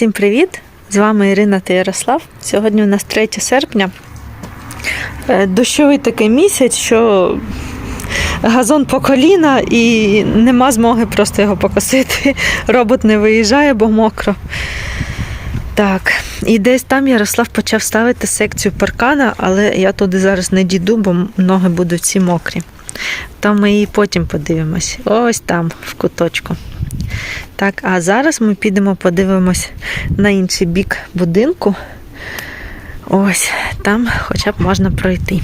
Всім привіт! З вами Ірина та Ярослав. Сьогодні у нас 3 серпня. Е, Дощовий такий місяць, що газон по коліна і нема змоги просто його покосити. Робот не виїжджає, бо мокро. Так, і десь там Ярослав почав ставити секцію паркана, але я туди зараз не дійду, бо ноги будуть всі мокрі. Там ми її потім подивимось. Ось там, в куточку. Так, а зараз ми підемо подивимось на інший бік будинку. Ось, там хоча б можна пройти.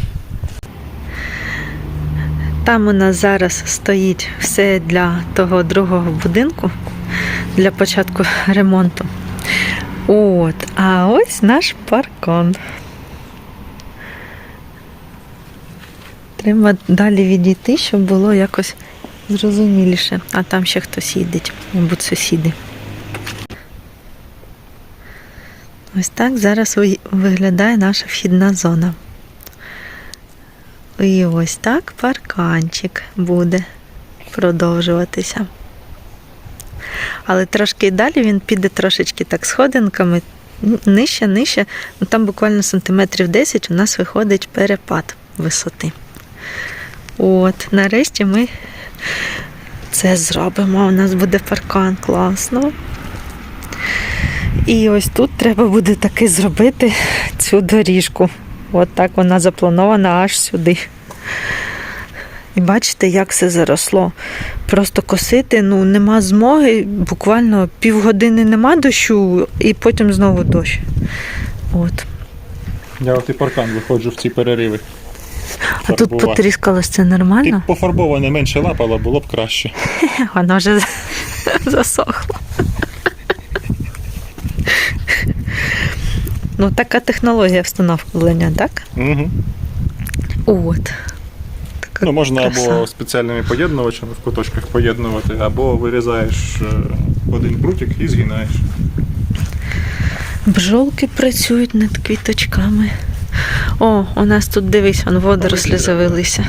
Там у нас зараз стоїть все для того другого будинку, для початку ремонту. От, а ось наш паркан. Треба далі відійти, щоб було якось зрозуміліше. А там ще хтось їздить, мабуть, сусіди. Ось так зараз виглядає наша вхідна зона. І ось так парканчик буде продовжуватися. Але трошки далі він піде трошечки так сходинками, нижче, нижче. Ну, там буквально сантиметрів 10 у нас виходить перепад висоти. От, нарешті ми це зробимо. У нас буде паркан класно. І ось тут треба буде таки зробити цю доріжку. От так вона запланована аж сюди. І бачите, як все заросло. Просто косити ну, нема змоги, буквально півгодини нема дощу, і потім знову дощ. От. Я от і паркан виходжу в ці перериви. А тут Фарбувати. потріскалось це нормально? б пофарбоване менше лапало, було б краще. Воно вже засохло. Ну, така технологія встановлення, так? Угу. От. Така Ну, можна краса. або спеціальними поєднувачами в куточках поєднувати, або вирізаєш е, один прутик і згинаєш. Бджолки працюють над квіточками. О, у нас тут дивись, он водорослі завелися.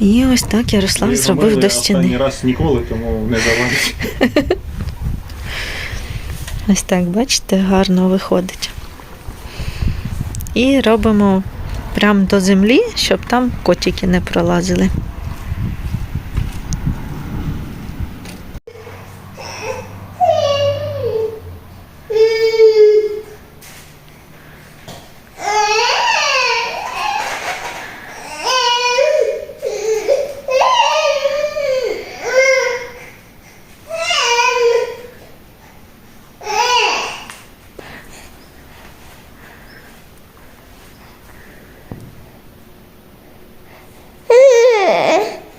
І ось так Ярослав І зробив до Останній стіни. раз ніколи, тому не завадить. Ось так, бачите, гарно виходить. І робимо прямо до землі, щоб там котики не пролазили.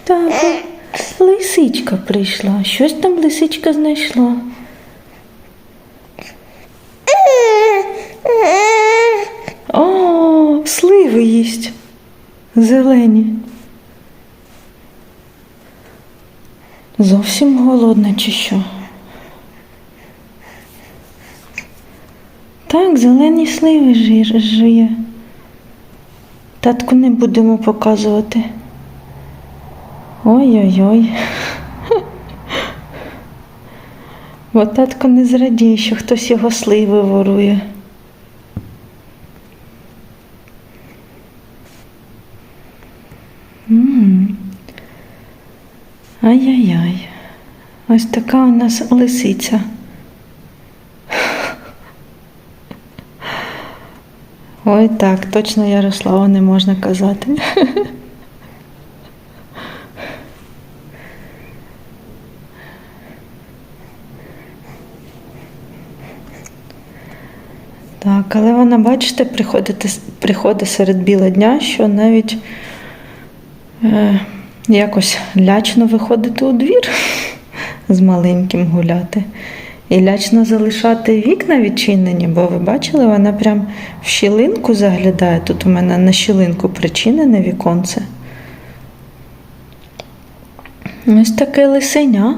Так, лисичка прийшла. Щось там лисичка знайшла. О, сливи їсть. Зелені. Зовсім голодна чи що? Так, зелені сливи жир- жує. Татку не будемо показувати. Ой-ой-ой. Бо татко не зрадіє, що хтось його сливи ворує. Ай-яй-яй. Ось така у нас лисиця. Ой, так, точно Ярослава не можна казати. Але вона, бачите, приходить, приходить серед біла дня, що навіть е, якось лячно виходити у двір з маленьким гуляти. І лячно залишати вікна відчинені, бо ви бачили, вона прям в щілинку заглядає. Тут у мене на щілинку причинене віконце. Ось таке лисеня.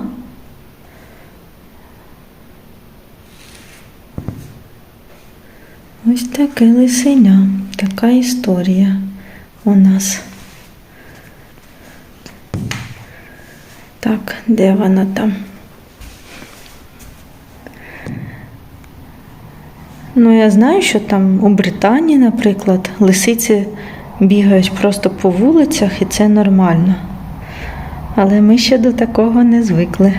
Ось таке лисеня, така історія у нас. Так, де вона там? Ну, я знаю, що там у Британії, наприклад, лисиці бігають просто по вулицях і це нормально. Але ми ще до такого не звикли.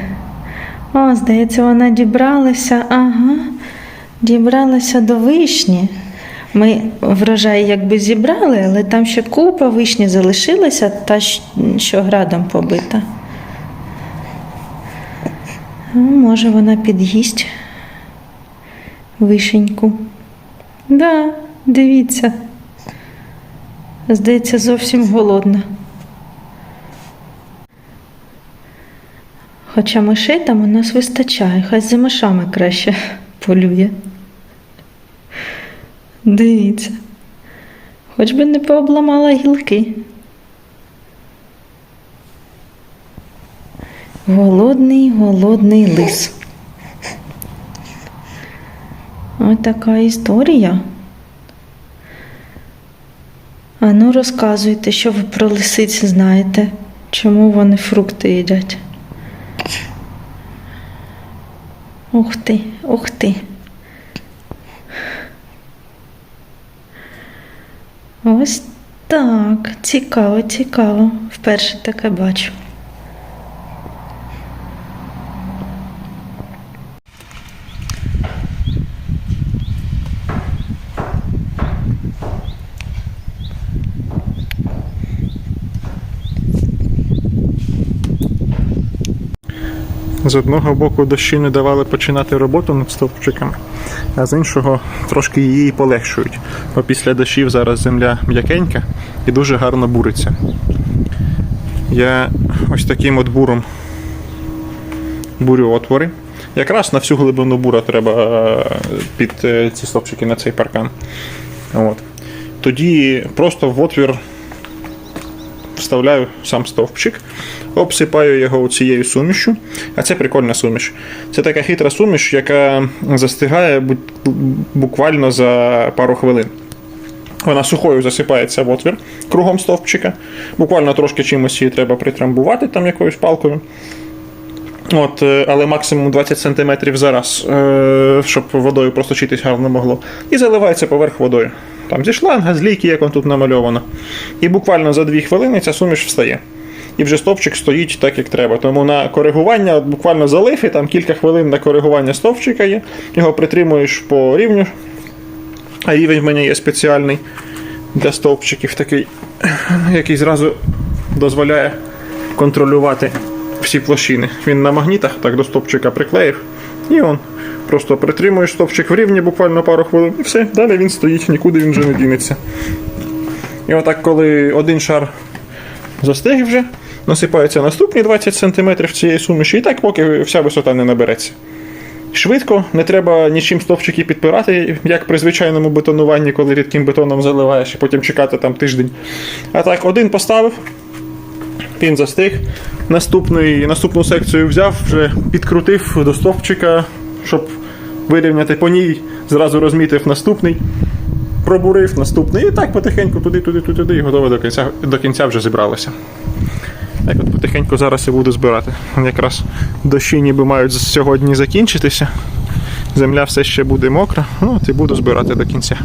О, здається, вона дібралася, ага дібралася до вишні. Ми врожай якби зібрали, але там ще купа вишні залишилася, та що градом побита. Може, вона під'їсть вишеньку. Да, дивіться. Здається, зовсім голодна. Хоча мишей там у нас вистачає, хай за мишами краще полює. Дивіться. Хоч би не пообламала гілки. Голодний, голодний лис. Ось така історія. А ну розказуйте, що ви про лисиць знаєте, чому вони фрукти їдять. Ух ти, ух ти. Ось так. Цікаво, цікаво. Вперше таке бачу. З одного боку дощі не давали починати роботу над стовпчиками, а з іншого трошки її полегшують. Бо після дощів зараз земля м'якенька і дуже гарно буриться. Я ось таким от буром бурю отвори. Якраз на всю глибину бура треба е, під е, ці стовпчики на цей паркан. От. Тоді просто в отвір вставляю сам стовпчик, обсипаю його цією сумішю. А це прикольна суміш. Це така хитра суміш, яка застигає буквально за пару хвилин. Вона сухою засипається в отвір кругом стовпчика. Буквально трошки чимось її треба притрамбувати там якоюсь палкою. От, е, але максимум 20 см зараз, щоб водою просочитись гарно могло. І заливається поверх водою. Там зі шланга, з лійки, як он тут намальовано. І буквально за 2 хвилини ця суміш встає. І вже стовпчик стоїть так, як треба. Тому на коригування, буквально залив, і там кілька хвилин на коригування стовпчика є. Його притримуєш по рівню. А рівень в мене є спеціальний для стовпчиків, такий, який зразу дозволяє контролювати всі площини. Він на магнітах так до стовпчика приклеїв, і он просто притримуєш стовпчик в рівні буквально пару хвилин, і все, далі він стоїть, нікуди він вже не дінеться. І отак, коли один шар застиг вже, насипаються наступні 20 см цієї суміші, і так поки вся висота не набереться. Швидко, не треба нічим стовпчики підпирати, як при звичайному бетонуванні, коли рідким бетоном заливаєш і потім чекати там тиждень. А так, один поставив, він застиг. Наступний, наступну секцію взяв, вже підкрутив до стовпчика, щоб вирівняти по ній, зразу розмітив наступний, пробурив наступний. І так потихеньку туди, туди, туди, туди, і готове до кінця, до кінця вже зібралося. Так от потихеньку зараз і буду збирати. Якраз дощі ніби мають сьогодні закінчитися. Земля все ще буде мокра, ну от і буду збирати до кінця.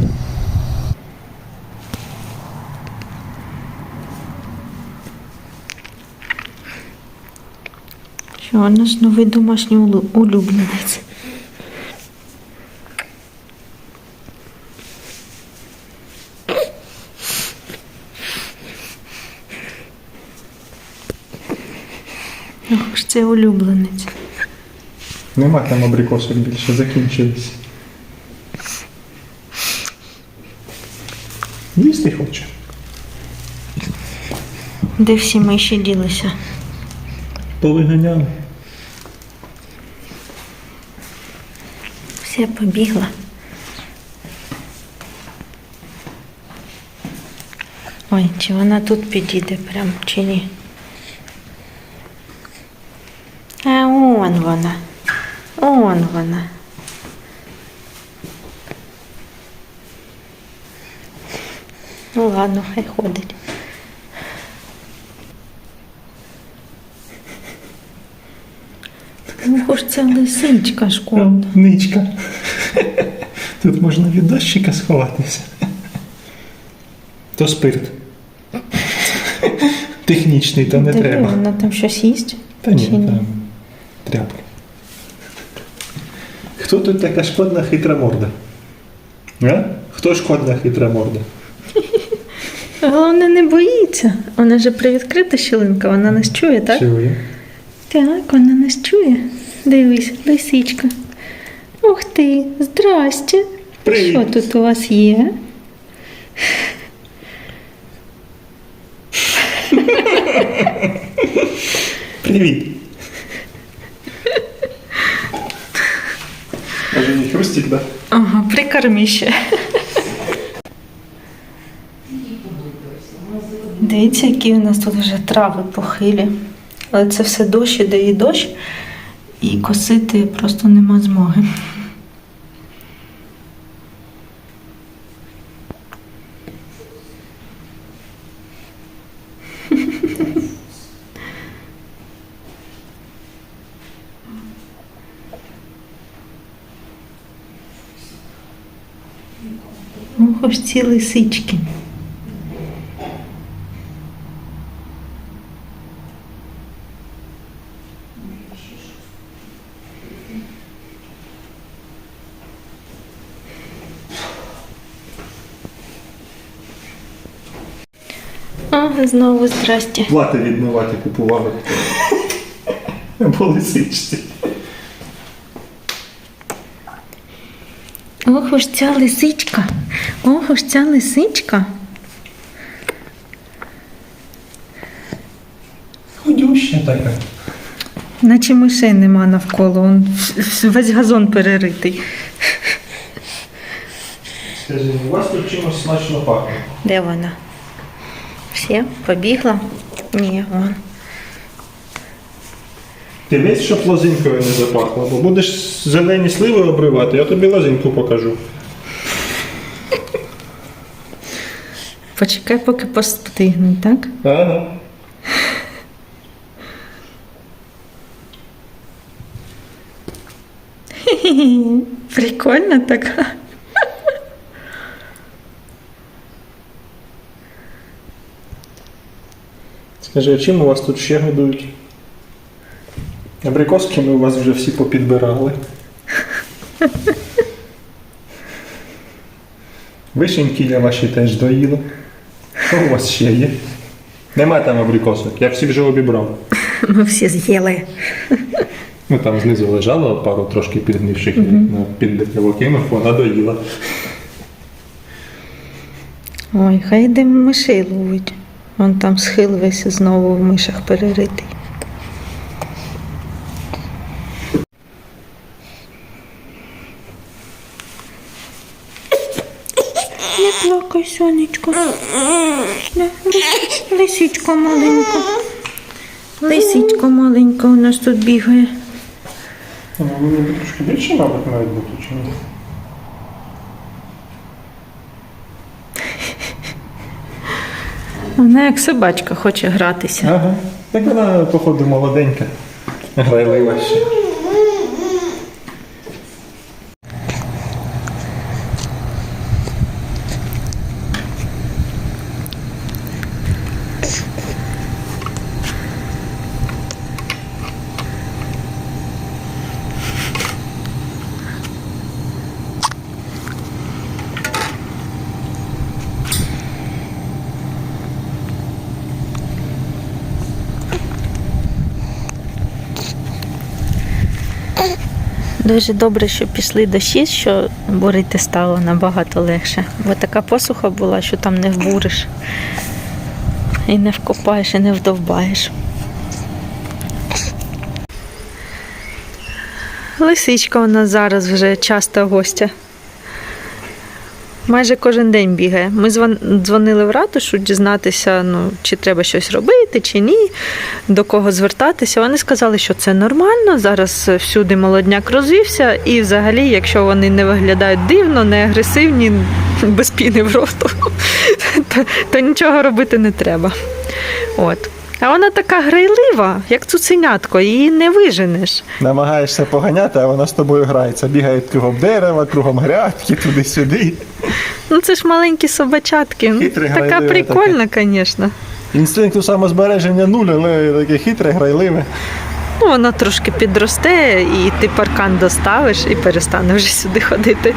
Що у нас новий домашній улю- улюбленець. Ох ж це улюбленець. Нема там абрикосок більше, закінчились. Їсти хоче. Де всі миші ділися? Повиганяли. Все побігла. Ой, чи вона тут підійде прям, чи ні? А он вона. Он вона. Ну ладно, хай ходить. Ну, ж це лисичка шкода. Ничка. Тут можна від дощика сховатися. То спирт. Технічний, то не треба. вона там щось їсть. Та ні, Чи ні? там тряпка. Хто тут така шкодна хитра морда? А? Хто шкодна хитра морда? Головне, не боїться. Вона же привідкрита щілинка, вона нас чує, так? Чує. Так, вона нас чує. Дивись, лисичка. Ух ти, здрасте. Привіт. Що тут у вас є? Привіт. Може, не хрустик, да? Ага, прикорми ще. Дивіться, які у нас тут вже трави похилі. Але це все дощ іде і дощ, і косити просто нема змоги. Ох, ось ці лисички. А, знову здрасте. Плати відмивати купували. По лисичці. Ох, ось ця лисичка. Ох, ось ця лисичка. Худюща така. Наче мишей нема навколо, он весь газон переритий. Скажи, у вас тут чимось смачно пахне. Де вона? Все, побігла? Ні, вон. Ти весь, щоб лозинкою не запахло, бо будеш зелені сливи обривати, я тобі лозинку покажу. Почекай, поки постигнуть, так? Ага. Прикольно така. Скажи, а чим у вас тут ще годують? Абрикоски ми у вас вже всі попідбирали. Вишеньки я ваші теж доїла. Що у вас ще є? Нема там абрикосок, я всі вже обібрав. Ми всі з'їли. Ну там знизу лежало пару трошки підгнивших mm під дерево кинув, вона доїла. Ой, хай йде мишей ловить. Вон там схил весь знову в мишах переритий. Не плакай, сонечко. Не, лис- Лисичка маленька. Лисичка маленька у нас тут бігає. Мені трошки більше, мабуть, навіть бути чи ні? Вона як собачка хоче гратися. Ага. Так вона, походу, молоденька. Грайлива ще. Дуже добре, що пішли дощі, що бурити стало набагато легше. Бо така посуха була, що там не вбуриш. І не вкопаєш, і не вдовбаєш. Лисичка у нас зараз вже часто гостя. Майже кожен день бігає. Ми звон- дзвонили в ратушу дізнатися, ну, чи треба щось робити, чи ні, до кого звертатися. Вони сказали, що це нормально. Зараз всюди молодняк розвівся, і взагалі, якщо вони не виглядають дивно, не агресивні, без піни в роту, то, то нічого робити не треба. От. А вона така грайлива, як цуценятко, її не виженеш. Намагаєшся поганяти, а вона з тобою грається. Бігає кругом дерева, кругом грядки, туди-сюди. Ну це ж маленькі собачатки. Ну, Хитре, така грайливе прикольна, звісно. Інстинкту самозбереження нуль, але таке хитре, грайливе. Ну, вона трошки підросте, і ти паркан доставиш і перестане вже сюди ходити.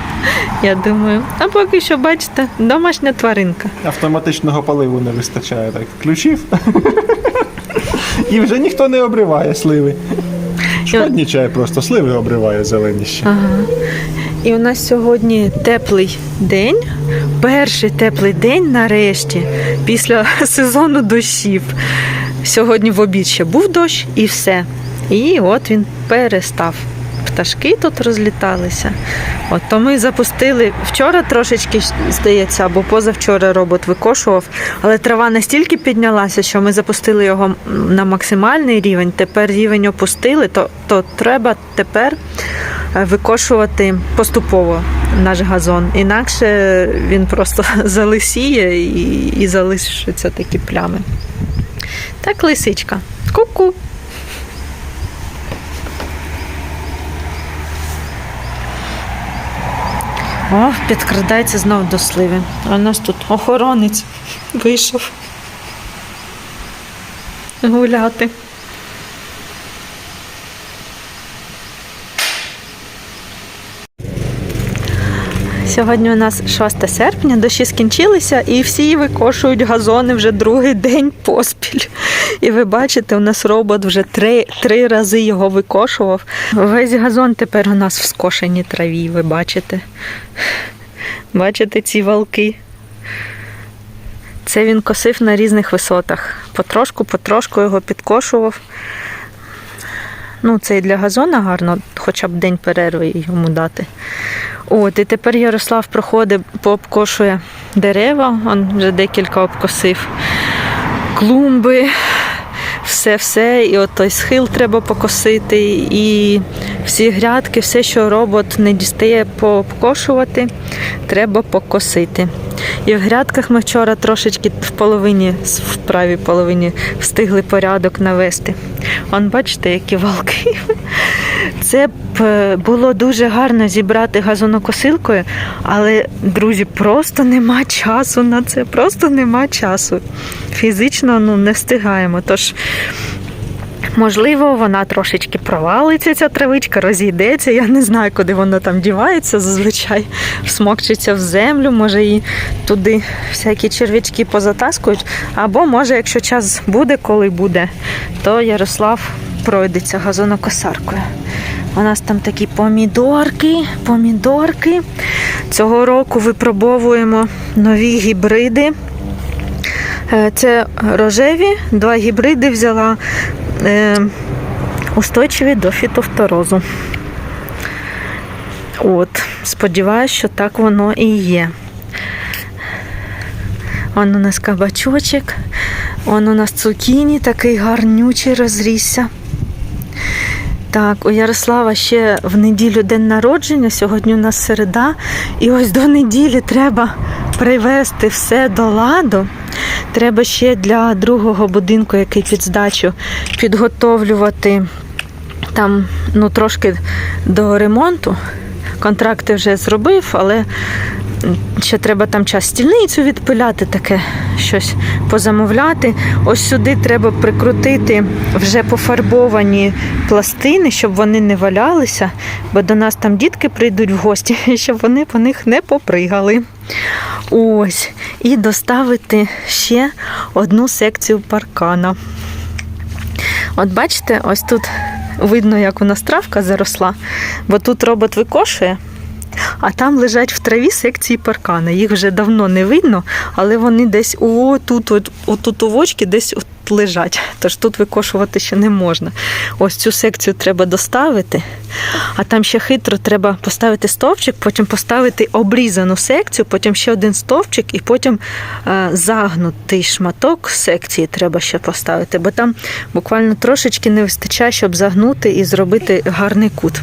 Я думаю. А поки що, бачите, домашня тваринка. Автоматичного поливу не вистачає. Так, включив. І вже ніхто не обриває сливи. Шкоднічає просто, сливи обриває зелені ще. Ага. І у нас сьогодні теплий день, перший теплий день нарешті, після сезону дощів. Сьогодні в обід ще був дощ і все. І от він перестав. Пташки тут розліталися. От то ми запустили вчора трошечки, здається, або позавчора робот викошував, але трава настільки піднялася, що ми запустили його на максимальний рівень. Тепер рівень опустили, то, то треба тепер е, викошувати поступово наш газон. Інакше він просто залисіє і, і залишаться такі плями. Так, лисичка. Ку-ку. О, підкрадається знов до сливи. А нас тут охоронець вийшов гуляти. Сьогодні у нас 6 серпня, дощі скінчилися, і всі викошують газони вже другий день поспіль. І ви бачите, у нас робот вже три, три рази його викошував. Весь газон тепер у нас в скошеній траві, ви бачите. Бачите ці валки? Це він косив на різних висотах. Потрошку, потрошку його підкошував. Ну, це і для газона гарно, хоча б день перерви йому дати. От, і тепер Ярослав проходить, пообкошує дерева, он вже декілька обкосив, клумби, все-все. І от той схил треба покосити, і всі грядки, все, що робот не дістає пообкошувати, треба покосити. І в грядках ми вчора трошечки в половині, в правій половині встигли порядок навести. Он бачите, які валки. Це б е, було дуже гарно зібрати газонокосилкою, але, друзі, просто нема часу на це. Просто нема часу. Фізично ну, не встигаємо. Тож, можливо, вона трошечки провалиться, ця травичка, розійдеться. Я не знаю, куди вона там дівається, зазвичай всмокчиться в землю, може і туди всякі черв'ячки позатаскують. Або, може, якщо час буде, коли буде, то Ярослав пройдеться газонокосаркою. У нас там такі помідорки, помідорки. Цього року випробовуємо нові гібриди. Е, Це рожеві, два гібриди взяла е, устойчиві до фітофторозу. От, сподіваюсь, що так воно і є. Он у нас кабачочок, он у нас цукіні, такий гарнючий розрісся. Так, у Ярослава ще в неділю день народження, сьогодні у нас середа, і ось до неділі треба привести все до ладу. Треба ще для другого будинку, який під здачу, підготовлювати там ну, трошки до ремонту. Контракти вже зробив, але ще треба там час стільницю відпиляти, таке щось позамовляти. Ось сюди треба прикрутити вже пофарбовані пластини, щоб вони не валялися, бо до нас там дітки прийдуть в гості, і щоб вони по них не попригали. Ось. І доставити ще одну секцію паркана. От бачите, ось тут видно, як у нас травка заросла, бо тут робот викошує, а там лежать в траві секції паркана. Їх вже давно не видно, але вони десь о, тут, от, от, у овочки, десь от лежать. Тож тут викошувати ще не можна. Ось цю секцію треба доставити, а там ще хитро треба поставити стовпчик, потім поставити обрізану секцію, потім ще один стовпчик, і потім е, загнутий шматок секції треба ще поставити, бо там буквально трошечки не вистачає, щоб загнути і зробити гарний кут.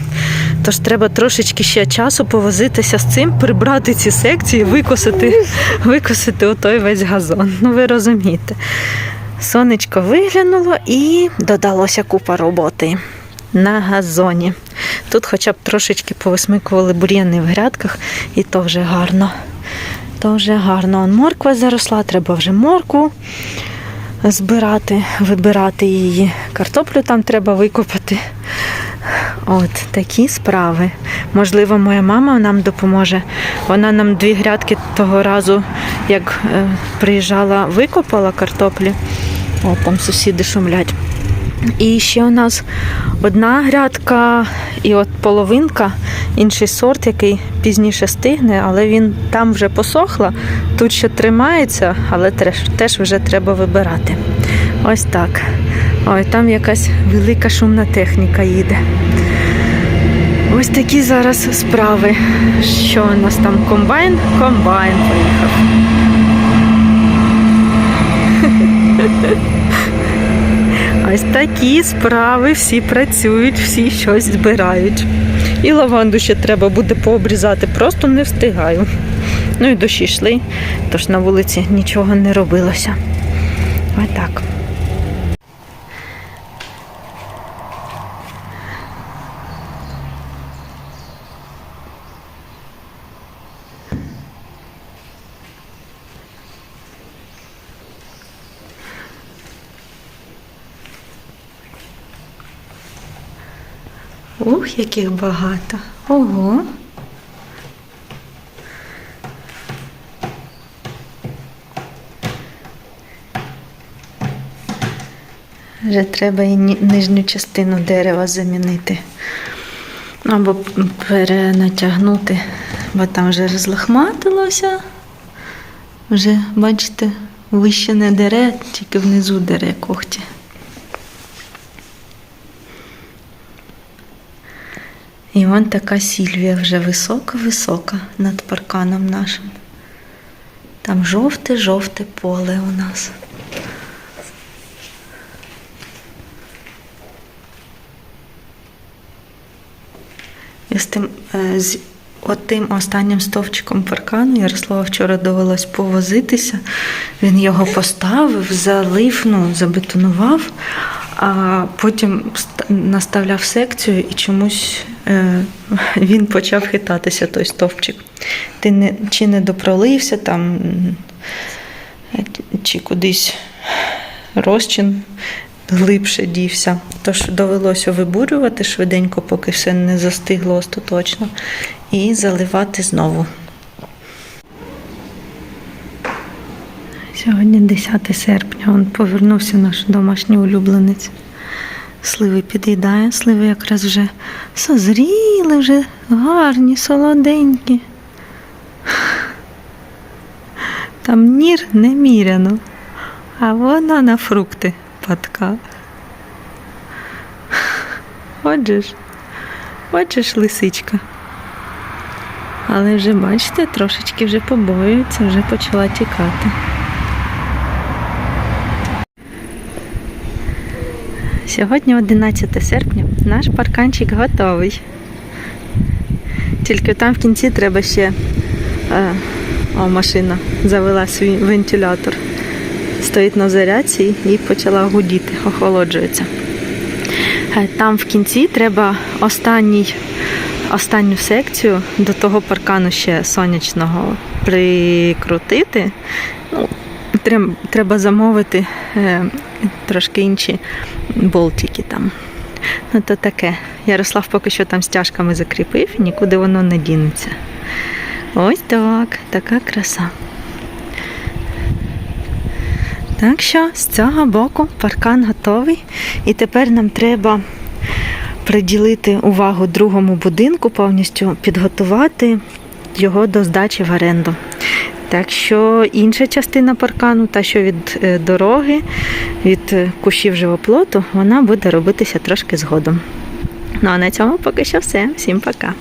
Тож треба трошечки ще часу повозитися з цим, прибрати ці секції, викосити, викосити отой весь газон. Ну ви розумієте. Сонечко виглянуло і додалося купа роботи на газоні. Тут хоча б трошечки повисмикували бур'яни в грядках, і то вже гарно. То вже гарно. Он морква заросла, треба вже морку збирати, вибирати її. Картоплю там треба викопати. От такі справи. Можливо, моя мама нам допоможе. Вона нам дві грядки того разу, як е, приїжджала, викопала картоплі. От там сусіди шумлять. І ще у нас одна грядка і от половинка, інший сорт, який пізніше стигне, але він там вже посохла, тут ще тримається, але теж, теж вже треба вибирати. Ось так. Ой, там якась велика шумна техніка їде. Ось такі зараз справи. Що у нас там комбайн? Комбайн поїхав. Ось такі справи, всі працюють, всі щось збирають. І лаванду ще треба буде пообрізати, просто не встигаю. Ну і дощі йшли, тож на вулиці нічого не робилося. Ось так. Ух, яких багато. Ого. Вже треба і нижню частину дерева замінити. Або перенатягнути, бо там вже розлахматилося. Вже, бачите, вище не дере, тільки внизу дере когті. І вон така сільвія вже висока-висока над парканом нашим. Там жовте-жовте поле у нас. І з тим, е, з отим останнім стовпчиком паркану Ярослава вчора довелось повозитися. Він його поставив, залив, ну, забетонував, а потім наставляв секцію і чомусь е, він почав хитатися, той стовпчик. Ти не, чи не допролився там, е, чи кудись розчин глибше дівся. Тож довелося вибурювати швиденько, поки все не застигло остаточно, і заливати знову. Сьогодні 10 серпня, он повернувся наш домашній улюбленець. Сливи під'їдає, сливи якраз вже созріли, вже гарні, солоденькі. Там нір неміряно, а вона на фрукти падка. Отже ж, лисичка. Але вже, бачите, трошечки вже побоюється, вже почала тікати. Сьогодні 11 серпня, наш парканчик готовий. Тільки там в кінці треба ще. Е, о, машина завела свій вентилятор. Стоїть на зарядці і почала гудіти, охолоджується. Е, Там в кінці треба останній, останню секцію до того паркану ще сонячного прикрутити. Ну, треба замовити е, трошки інші болтики там. Ну, то таке. Ярослав поки що там стяжками закріпив, нікуди воно не дінеться. Ось так, така краса. Так що з цього боку паркан готовий. І тепер нам треба приділити увагу другому будинку, повністю підготувати його до здачі в оренду. Так що інша частина паркану, та що від е, дороги, від е, кущів живоплоту, вона буде робитися трошки згодом. Ну а на цьому поки що все. Всім пока.